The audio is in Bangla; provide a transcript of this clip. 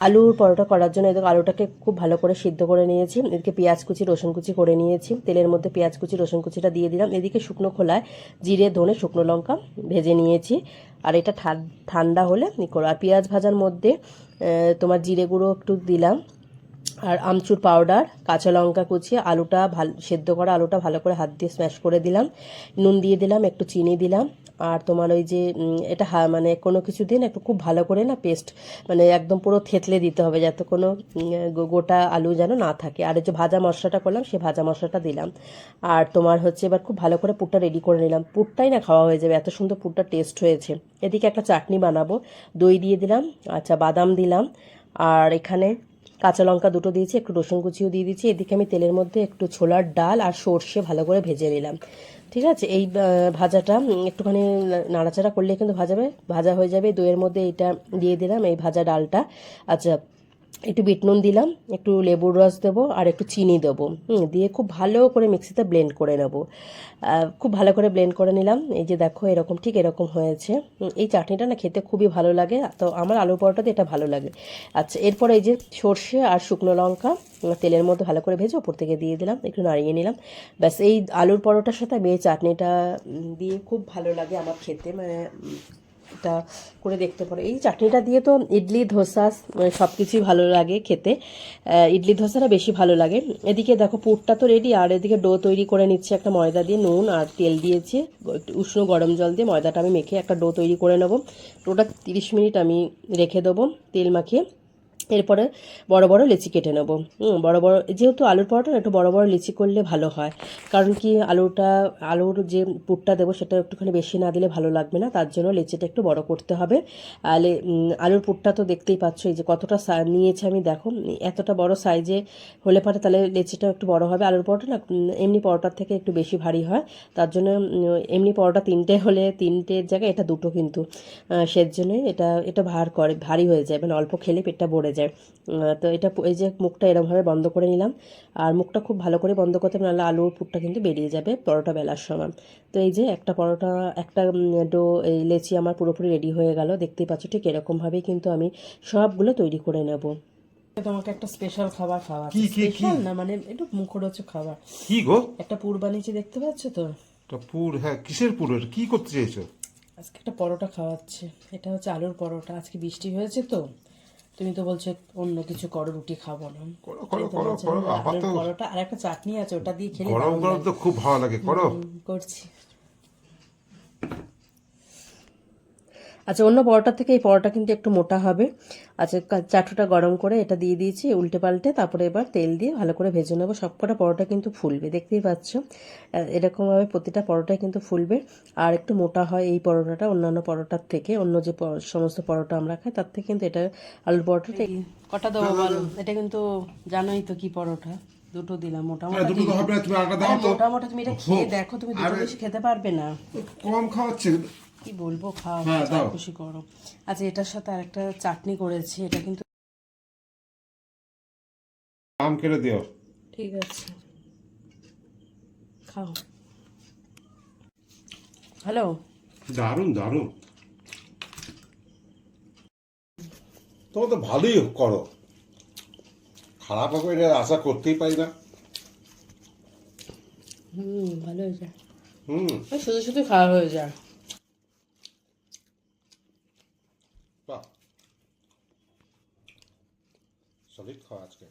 আলুর পরোটা করার জন্য এদিকে আলুটাকে খুব ভালো করে সিদ্ধ করে নিয়েছি। এদিকে পেঁয়াজ কুচি, রসুন কুচি করে নিয়েছি। তেলের মধ্যে পেঁয়াজ কুচি, রসুন কুচিটা দিয়ে দিলাম। এদিকে শুকনো খোলায় জিরে, ধনে, শুকনো লঙ্কা ভেজে নিয়েছি। আর এটা ঠান- ঠান্ডা হলে করো। আর পেঁয়াজ ভাজার মধ্যে তোমার জিরে গুঁড়ো একটু দিলাম। আর আমচুর পাউডার, কাঁচা লঙ্কা কুচিয়ে আলুটা ভালো সেদ্ধ করা আলুটা ভালো করে হাত দিয়ে স্ম্যাশ করে দিলাম। নুন দিয়ে দিলাম, একটু চিনি দিলাম। আর তোমার ওই যে এটা মানে কোনো কিছু দিন একটু খুব ভালো করে না পেস্ট মানে একদম পুরো থেতলে দিতে হবে যাতে কোনো গোটা আলু যেন না থাকে। আর যে ভাজা মশলাটা করলাম, সে ভাজা মশলাটা দিলাম। আর তোমার হচ্ছে এবার খুব ভালো করে পুরটা রেডি করে নিলাম। পুরটাই না খাওয়া হয়ে যাবে, এত সুন্দর পুরটা টেস্ট হয়েছে। এদিকে একটা চাটনি বানাবো। দই দিয়ে দিলাম আচ্ছা বাদাম দিলাম। আর এখানে কাঁচা লঙ্কা দুটো দিয়েছি, একটু রসুন কুচিও দিয়ে দিয়েছি। এদিকে আমি তেলের মধ্যে একটু ছোলার ডাল আর সর্ষে ভালো করে ভেজে নিলাম। ঠিক আছে? এই ভাজাটা একটুখানি নাড়াচাড়া করলে কিন্তু ভাজাবে, ভাজা হয়ে যাবে। দইয়ের মধ্যে এটা দিয়ে দিলাম, এই ভাজা ডালটা। আচ্ছা একটু বিট নুন দিলাম, একটু লেবুর রস দেবো আর একটু চিনি দেবো। দিয়ে খুব ভালো করে মিক্সিতে ব্লেন্ড করে নেব। খুব ভালো করে ব্লেন্ড করে নিলাম। এই যে দেখো, এরকম, ঠিক এরকম হয়েছে। এই চাটনিটা না খেতে খুবই ভালো লাগে। তো আমার আলু পরোটাতে এটা ভালো লাগে। আচ্ছা এরপরে এই যে সর্ষে আর শুকনো লঙ্কা তেলের মধ্যে ভালো করে ভেজে ওপর থেকে দিয়ে দিলাম, একটু নাড়িয়ে নিলাম। ব্যাস, এই আলুর পরোটার সাথে আমি এই চাটনিটা দিয়ে খুব ভালো লাগে আমার খেতে। মানে এটা করে দেখতে পারো। এই চাটনিটা দিয়ে তো ইডলি, ধোসা সব কিছুই ভালো লাগে খেতে। ইডলি, ধোসাটা বেশি ভালো লাগে। এদিকে দেখো পুরটা তো রেডি আর এদিকে ডো তৈরি করে নিচ্ছে একটা ময়দা দিয়ে, নুন আর তেল দিয়েছে। উষ্ণ গরম জল দিয়ে ময়দাটা আমি মেখে একটা ডো তৈরি করে নেব। ডোটা তিরিশ মিনিট আমি রেখে দেবো তেল মাখিয়ে। এরপরে বড় বড় লিচি কেটে নেব। বড় বড়, যেহেতু আলুর পরোটা, একটু বড় বড় লিচি করলে ভালো হয়। কারণ কি আলুটা, আলুর যে পুরটা দেবো, সেটা একটুখানি বেশি না দিলে ভালো লাগবে না, তার জন্য লিচিটা একটু বড় করতে হবে। আলে আলুর পুরটা তো দেখতেই পাচ্ছ, এই যে কতটা নিয়েছে আমি দেখো, এতটা বড় সাইজে হলে পরে তাহলে লিচিটা একটু বড় হবে। আলুর পরোটা না এমনি পরোটার থেকে একটু বেশি ভারী হয়, তার জন্য এমনি পরোটা তিনটে হলে তিনটের জায়গায় এটা দুটো কিন্তু সের জন্যই এটা এটা ভার করে, ভারী হয়ে যায় মানে অল্প খেলে পেটটা ভরে যায়। উম, তো এটা এই যে মুখটা এরমভাবে বন্ধ করে নিলাম। আর মুখটা খুব ভালো করে বন্ধ করতে হবে, নাহলে আলুর পুরটা কিন্তু বেরিয়ে যাবে পরোটা বেলার সময়। তো এই যে একটা পরোটা একটা ডো এই লেচি আমার পুরোপুরি রেডি হয়ে গেল। দেখতেই পাচ্ছ ঠিক এরকমভাবেই কিন্তু আমি সবগুলো তৈরি করে নেব। তোমাকে একটা স্পেশাল খাবার খাওয়া কি, কি, কি? স্পেশাল না মানে একটু মুখরোচক খাবার। কি গো? একটা পুর বানিয়েছি দেখতে পাচ্ছ তো? তা পুর হ্যাঁ কিসের পুর? কি করতে চাইছো? আজকে একটা পরোটা খাওয়াচ্ছে। এটা হচ্ছে আলুর পরোটা। আজকে বৃষ্টি হয়েছে তো তুমি তো বলছো অন্য কিছু করো রুটি খাব না। করো করো তো করো করো আলুর আপাতত পরোটা আর একটা চাটনি আছে ওটা দিয়ে খেলে গরম গরম তো খুব ভালো লাগে করো। করছি। আচ্ছা অন্য পরোটা থেকে এই পরোটা কিন্তু একটু মোটা হবে। আচ্ছা কা- চাটুটা গরম করে এটা দিয়ে দিয়েছি উল্টে পাল্টে তারপরে এবার তেল দিয়ে ভালো করে ভেজে নেব। সবকটা পরোটা কিন্তু ফুলবে দেখতেই পাচ্ছ। এরকমভাবে প্রতিটা পরোটাই কিন্তু ফুলবে। আর একটু মোটা হয় এই পরোটাটা অন্যান্য পরোটার থেকে অন্য যে সমস্ত পরোটা আমরা খাই তার থেকে কিন্তু এটা আলুর পরোটাটা কটা দেবো বলো এটা কিন্তু জানোই তো কি পরোটা। দুটো দিলাম মোটামুটি মোটা হ্যাঁ, দুটো হবে তুমি আটা দাও তো। মোটা মোটা তুমি এটা খেয়ে দেখো তুমি দুটো বেশি খেতে পারবে না। কম খাওয়াচ্ছে। কি বলব? খাওয়া হ্যাঁ। খুশি করো। আচ্ছা এটার সাথে আরেকটা চাটনি করেছি এটা কিন্তু আম কেটে দিও। ঠিক আছে। খাও। হ্যালো? দারুণ দারুণ। তোমরা তো ভালোই করো। খারাপ হবে এটা আশা করতেই পারি না। হুম ভালো হয়ে যায়। হুম। শুধু শুধু খাওয়া হয়ে যায়। বাহ সলিড খাওয়া আজকে